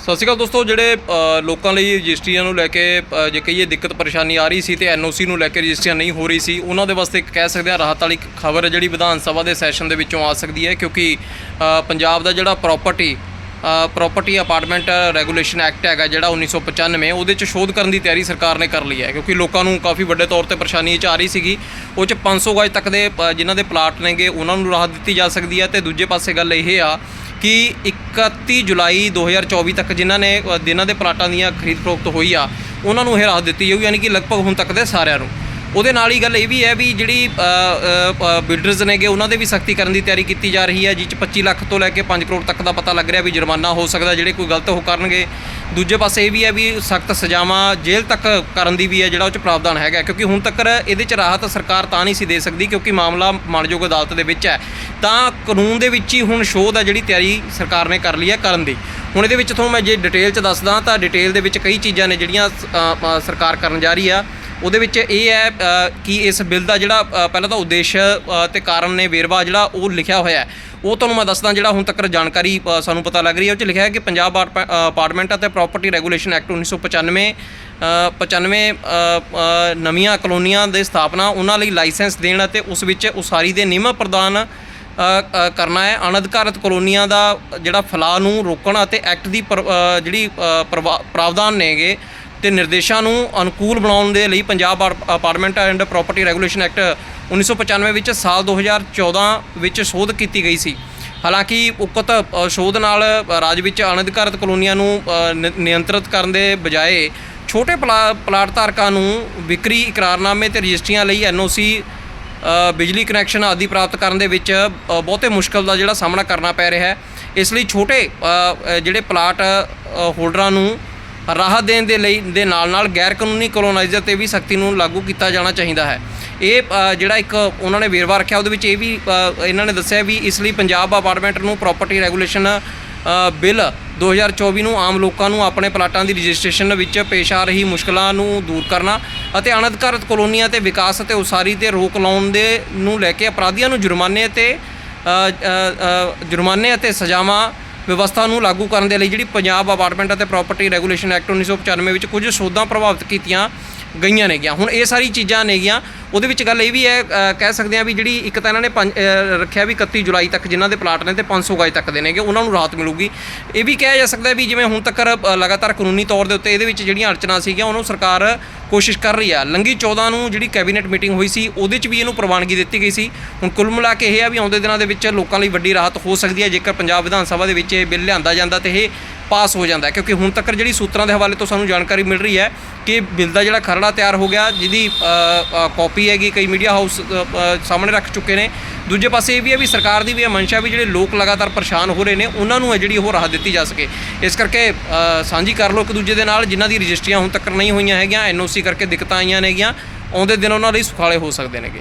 ਸਤਿ ਸ਼੍ਰੀ ਅਕਾਲ ਦੋਸਤੋ, ਜਿਹੜੇ ਲੋਕਾਂ ਲਈ ਰਜਿਸਟਰੀਆਂ ਨੂੰ ਲੈ ਕੇ ਜੇ ਕਹੀਏ ਦਿੱਕਤ ਪਰੇਸ਼ਾਨੀ ਆ ਰਹੀ ਸੀ ਤੇ ਐਨਓਸੀ ਨੂੰ ਲੈ ਕੇ ਰਜਿਸਟਰੀਆਂ ਨਹੀਂ ਹੋ ਰਹੀ ਸੀ, ਉਹਨਾਂ ਦੇ ਵਾਸਤੇ ਕਹਿ ਸਕਦੇ ਆ ਰਾਹਤ ਵਾਲੀ ਖਬਰ ਜਿਹੜੀ ਵਿਧਾਨ ਸਭਾ ਦੇ ਸੈਸ਼ਨ ਦੇ ਵਿੱਚੋਂ ਆ ਸਕਦੀ ਹੈ, ਕਿਉਂਕਿ ਪੰਜਾਬ ਦਾ ਜਿਹੜਾ property property apartment regulation act ਹੈਗਾ ਜਿਹੜਾ 1995 ਉਹਦੇ ਚ ਸ਼ੋਧ ਕਰਨ ਦੀ ਤਿਆਰੀ ਸਰਕਾਰ ਨੇ ਕਰ ਲਈ ਹੈ, ਕਿਉਂਕਿ ਲੋਕਾਂ ਨੂੰ ਕਾਫੀ ਵੱਡੇ ਤੌਰ ਤੇ ਪਰੇਸ਼ਾਨੀ ਚ ਆ ਰਹੀ ਸੀਗੀ, ਉਹ ਚ 500 ਗਜ ਤੱਕ ਦੇ ਜਿਨ੍ਹਾਂ ਦੇ ਪਲਾਟ ਨੇਗੇ, ਉਹਨਾਂ ਨੂੰ ਰਾਹਤ ਦਿੱਤੀ ਜਾ ਸਕਦੀ ਹੈ ਤੇ ਦੂਜੇ ਪਾਸੇ ਗੱਲ ਇਹ ਆ ਕਿ ਇੱਕ 31 ਜੁਲਾਈ 2024 ਤੱਕ ਜਿਨ੍ਹਾਂ ਨੇ ਅ, ਜਿਨ੍ਹਾਂ ਦੇ ਪਲਾਟਾਂ ਦੀਆਂ ਖਰੀਦ ਫਰੋਖਤ ਹੋਈ ਆ ਉਹਨਾਂ ਨੂੰ ਇਹ ਰਾਹਤ ਦਿੱਤੀ ਜਾਊ ਯਾਨੀ ਕਿ ਲਗਭਗ ਹੁਣ ਤੱਕ ਦੇ ਸਾਰਿਆਂ ਨੂੰ। ਉਹਦੇ ਨਾਲ ਹੀ ਗੱਲ ਇਹ ਵੀ ਹੈ ਵੀ ਜਿਹੜੀ ਬਿਲਡਰਸ ਨੇਗੇ, ਉਹਨਾਂ ਦੇ ਵੀ ਸਖਤੀ ਕਰਨ ਦੀ ਤਿਆਰੀ ਕੀਤੀ ਜਾ ਰਹੀ ਹੈ ਜਿਸ 'ਚ 25 ਲੱਖ ਤੋਂ ਲੈ ਕੇ 5 ਕਰੋੜ ਤੱਕ ਦਾ ਪਤਾ ਲੱਗ ਰਿਹਾ ਵੀ ਜੁਰਮਾਨਾ ਹੋ ਸਕਦਾ, ਜਿਹੜੇ ਕੋਈ ਗਲਤ ਉਹ ਕਰਨਗੇ। ਦੂਜੇ ਪਾਸੇ ਇਹ ਵੀ ਹੈ ਵੀ ਸਖਤ ਸਜ਼ਾਵਾਂ ਜੇਲ੍ਹ ਤੱਕ ਕਰਨ ਦੀ ਵੀ ਹੈ, ਜਿਹੜਾ ਉਹ 'ਚ ਪ੍ਰਾਵਧਾਨ ਹੈਗਾ। ਕਿਉਂਕਿ ਹੁਣ ਤੱਕ ਇਹਦੇ 'ਚ ਰਾਹਤ ਸਰਕਾਰ ਤਾਂ ਨਹੀਂ ਸੀ ਦੇ ਸਕਦੀ, ਕਿਉਂਕਿ ਮਾਮਲਾ ਮਾਨਯੋਗ ਅਦਾਲਤ ਦੇ ਵਿੱਚ ਹੈ। ਤਾਂ ਕਾਨੂੰਨ ਦੇ ਵਿੱਚ ਹੀ ਹੁਣ ਸ਼ੋਧ ਹੈ, ਜਿਹੜੀ ਤਿਆਰੀ ਸਰਕਾਰ ਨੇ ਕਰ ਲਈ ਹੈ ਕਰਨ ਦੀ। ਹੁਣ ਇਹਦੇ ਵਿੱਚ ਤੁਹਾਨੂੰ ਮੈਂ ਜੇ ਡਿਟੇਲ 'ਚ ਦੱਸਦਾ ਤਾਂ ਡਿਟੇਲ ਦੇ ਵਿੱਚ ਕਈ ਚੀਜ਼ਾਂ ਨੇ ਜਿਹੜੀਆਂ ਸਰਕਾਰ ਕਰਨ ਜਾ ਰਹੀ ਆ। ਉਹਦੇ ਵਿੱਚ ਇਹ ਹੈ ਕਿ ਇਸ ਬਿੱਲ ਦਾ ਜਿਹੜਾ ਪਹਿਲਾਂ ਤਾਂ ਉਦੇਸ਼ ਅ, ਤੇ ਕਾਰਨ ਨੇ ਵੇਰਵਾ ਜਿਹੜਾ ਉਹ ਲਿਖਿਆ ਹੋਇਆ ਹੈ। ਉਹ ਤੁਹਾਨੂੰ ਮੈਂ ਦੱਸਦਾ ਜਿਹੜਾ ਹੁਣ ਤੱਕ ਜਾਣਕਾਰੀ ਅ, ਸਾਨੂੰ ਪਤਾ ਲੱਗ ਰਹੀ ਹੈ। ਉਹ 'ਚ ਲਿਖਿਆ ਹੈ ਕਿ ਪੰਜਾਬ ਅਪਾਰਟ- ਅਪਾਰਟਮੈਂਟ ਅਤੇ ਪ੍ਰਾਪਰਟੀ ਰੈਗੂਲੇਸ਼ਨ ਐਕਟ 1995 ਅ, 95 ਅ, ਨਵੀਆਂ ਕਲੋਨੀਆਂ ਦੇ ਸਥਾਪਨਾ ਉਹਨਾਂ ਲਈ ਲਾਇਸੈਂਸ ਦੇਣ ਅਤੇ ਉਸ ਵਿੱਚ ਉਸਾਰੀ ਦੇ ਨਿਯਮ ਪ੍ਰਦਾਨ ਕਰਨਾ ਹੈ। ਅਣਅਧਿਕਾਰਤ ਕਲੋਨੀਆਂ ਦਾ ਜਿਹੜਾ ਫਲਾਅ ਨੂੰ ਰੋਕਣ ਅਤੇ ਐਕਟ ਦੀ ਪਰ- ਜਿਹੜੀ ਪ੍ਰਵਾ- ਪ੍ਰਾਵਧਾਨ ਨੇਗੇ ਤੇ ਨਿਰਦੇਸ਼ਾਂ ਨੂੰ ਅਨੁਕੂਲ ਬਣਾਉਣ ਦੇ ਲਈ Punjab apart- apartment and property regulation act 1995 ਵਿੱਚ ਸਾਲ 2014 ਵਿੱਚ ਸੋਧ ਕੀਤੀ ਗਈ ਸੀ। ਹਾਲਾਂਕਿ ਉਕਤ ਸੋਧ ਨਾਲ ਰਾਜ ਵਿੱਚ ਅਣਅਧਿਕਾਰਤ ਕਲੋਨੀਆਂ ਨੂੰ ਨਿ- ਨਿਯੰਤਰਿਤ ਕਰਨ ਦੇ ਬਜਾਏ ਛੋਟੇ ਪਲਾ- ਪਲਾਟ ਧਾਰਕਾਂ ਨੂੰ ਵਿਕਰੀ ਇਕਰਾਰਨਾਮੇ ਤੇ ਰਜਿਸਟਰੀਆਂ ਲਈ ਐਨਓਸੀ ਅ, ਬਿਜਲੀ ਕਨੈਕਸ਼ਨ ਆਦਿ ਪ੍ਰਾਪਤ ਕਰਨ ਦੇ ਵਿੱਚ ਬਹੁਤੇ ਮੁਸ਼ਕਲ ਦਾ ਜਿਹੜਾ ਸਾਹਮਣਾ ਕਰਨਾ ਪੈ ਰਿਹਾ ਹੈ। ਇਸ ਲਈ ਛੋਟੇ ਜਿਹੜੇ ਪਲਾਟ ਹੋਲਡਰਾਂ ਨੂੰ ਰਾਹਤ ਦੇਣ ਦੇ ਲਈ ਦੇ ਨਾਲ ਨਾਲ ਗੈਰ ਕਾਨੂੰਨੀ ਕਲੋਨਾਈਜ਼ਰ ਤੇ ਵੀ ਸਖਤੀ ਨੂੰ ਲਾਗੂ ਕੀਤਾ ਜਾਣਾ ਚਾਹੀਦਾ ਹੈ। ਇਹ ਜਿਹੜਾ ਇੱਕ ਉਹਨਾਂ ਨੇ ਵੇਰਵਾ ਰੱਖਿਆ ਉਹਦੇ ਵਿੱਚ ਇਹ ਵੀ ਇਹਨਾਂ ਨੇ ਦੱਸਿਆ ਵੀ ਇਸ ਲਈ ਪੰਜਾਬ ਅਪਾਰਟਮੈਂਟ ਨੂੰ ਪ੍ਰਾਪਰਟੀ ਰੈਗੂਲੇਸ਼ਨ ਅ, ਬਿੱਲ 2024 ਨੂੰ ਆਮ ਲੋਕਾਂ ਨੂੰ ਆਪਣੇ ਪਲਾਟਾਂ ਦੀ ਰਜਿਸਟ੍ਰੇਸ਼ਨ ਵਿੱਚ ਪੇਸ਼ ਆ ਰਹੀ ਮੁਸ਼ਕਲਾਂ ਨੂੰ ਦੂਰ ਕਰਨਾ ਅਤੇ ਅਣਅਧਿਕਾਰਤ ਕਲੋਨੀਆਂ ਤੇ ਵਿਕਾਸ ਅਤੇ ਉਸਾਰੀ ਤੇ ਰੋਕ ਲਾਉਣ ਦੇ ਨੂੰ ਲੈ ਕੇ ਅਪਰਾਧੀਆਂ ਨੂੰ ਜੁਰਮਾਨੇ ਅਤੇ ਜੁਰਮਾਨੇ ਅਤੇ ਸਜ਼ਾਵਾਂ ਵਿਵਸਥਾ ਨੂੰ ਲਾਗੂ ਕਰਨ ਦੇ ਲਈ ਜਿਹੜੀ ਪੰਜਾਬ ਅਪਾਰਟਮੈਂਟ ਅਤੇ ਪ੍ਰਾਪਰਟੀ ਰੈਗੂਲੇਸ਼ਨ ਐਕਟ 1995 ਵਿੱਚ ਕੁਝ ਸੋਧਾਂ ਪ੍ਰਭਾਵਿਤ ਕੀਤੀਆਂ ਗਈਆਂ ਨੇਗੀਆਂ। ਹੁਣ ਇਹ ਸਾਰੀ ਚੀਜ਼ਾਂ ਨੇਗੀਆਂ। ਉਹਦੇ ਵਿੱਚ ਗੱਲ ਇਹ ਵੀ ਹੈ ਕਹਿ ਸਕਦੇ ਆ ਵੀ ਜਿਹੜੀ ਇੱਕ ਤਾਂ ਇਹਨਾਂ ਨੇ ਪੰਜ- ਰੱਖਿਆ ਵੀ 31 ਜੁਲਾਈ ਤੱਕ ਜਿਨ੍ਹਾਂ ਦੇ ਪਲਾਟ ਨੇ ਤੇ 500 ਗਜ ਤੱਕ ਦੇ ਨੇਗੇ, ਉਹਨਾਂ ਨੂੰ ਰਾਹਤ ਮਿਲੂਗੀ। ਇਹ ਵੀ ਕਿਹਾ ਜਾ ਸਕਦਾ ਵੀ ਜਿਵੇਂ ਹੁਣ ਤੱਕ ਲਗਾਤਾਰ ਕਾਨੂੰਨੀ ਤੌਰ ਦੇ ਉੱਤੇ ਇਹਦੇ ਵਿੱਚ ਜਿਹੜੀਆਂ ਅੜਚਨਾ ਸੀਗੀਆਂ, ਉਹਨੂੰ ਸਰਕਾਰ ਕੋਸ਼ਿਸ਼ ਕਰ ਰਹੀ ਆ। ਲੰਗੀ 14 ਨੂੰ ਜਿਹੜੀ ਕੈਬਨਿਟ ਮੀਟਿੰਗ ਹੋਈ ਸੀ, ਉਹਦੇ 'ਚ ਵੀ ਇਹਨੂੰ ਪ੍ਰਵਾਨਗੀ ਦਿੱਤੀ ਗਈ ਸੀ। ਹੁਣ ਕੁੱਲ ਮਿਲਾ ਕੇ ਇਹ ਆ ਵੀ ਆਉਂਦੇ ਦਿਨਾਂ ਦੇ ਵਿੱਚ ਲੋਕਾਂ ਲਈ ਵੱਡੀ ਰਾਹਤ ਹੋ ਸਕਦੀ ਹੈ। ਜੇਕਰ ਪੰਜਾਬ ਵਿਧਾਨ ਸਭਾ ਦੇ ਵਿੱਚ ਇਹ ਬਿੱਲ ਲਿਆਂਦਾ ਜਾਂਦਾ ਤੇ ਇਹ ਪਾਸ ਹੋ ਜਾਂਦਾ ਕਿਉਂਕਿ ਹੁਣ ਤੱਕ ਜਿਹੜੀ ਸੂਤਰਾਂ ਦੇ ਹਵਾਲੇ ਤੋਂ ਸਾਨੂੰ ਜਾਣਕਾਰੀ ਮਿਲ ਰਹੀ ਹੈ ਕਿ ਬਿੱਲ ਦਾ ਜਿਹੜਾ ਖਰੜਾ ਤਿਆਰ ਹੋ ਗਿਆ, ਜਿਹਦੀ ਕਾਪੀ ਹੈਗੀ, ਕਈ ਮੀਡੀਆ ਹਾਊਸ ਸਾਹਮਣੇ ਰੱਖ ਚੁੱਕੇ ਨੇ। ਦੂਜੇ ਪਾਸੇ ਇਹ ਵੀ ਹੈ ਵੀ ਸਰਕਾਰ ਦੀ ਵੀ ਇਹ ਮਨਸ਼ਾ ਵੀ ਜਿਹੜੇ ਲੋਕ ਲਗਾਤਾਰ ਪਰੇਸ਼ਾਨ ਹੋ ਰਹੇ ਨੇ, ਉਹਨਾਂ ਨੂੰ ਹੈ ਜਿਹੜੀ ਉਹ ਰਾਹਤ ਦਿੱਤੀ ਜਾ ਸਕੇ। ਇਸ ਕਰਕੇ ਸਾਂਝੀ ਕਰ ਲਓ ਇੱਕ ਦੂਜੇ ਦੇ ਨਾਲ, ਜਿਨ੍ਹਾਂ ਦੀ ਰਜਿਸਟਰੀਆਂ ਹੁਣ ਤੱਕ ਨਹੀਂ ਹੋਈਆਂ ਹੈਗੀਆਂ ਐਨਓਸੀ ਕਰਕੇ ਦਿੱਕਤਾਂ ਆਈਆਂ ਨੇਗੀਆਂ, ਆਉਂਦੇ ਦਿਨ ਉਹਨਾਂ ਲਈ ਸੁਖਾਲੇ ਹੋ ਸਕਦੇ ਨੇਗੇ।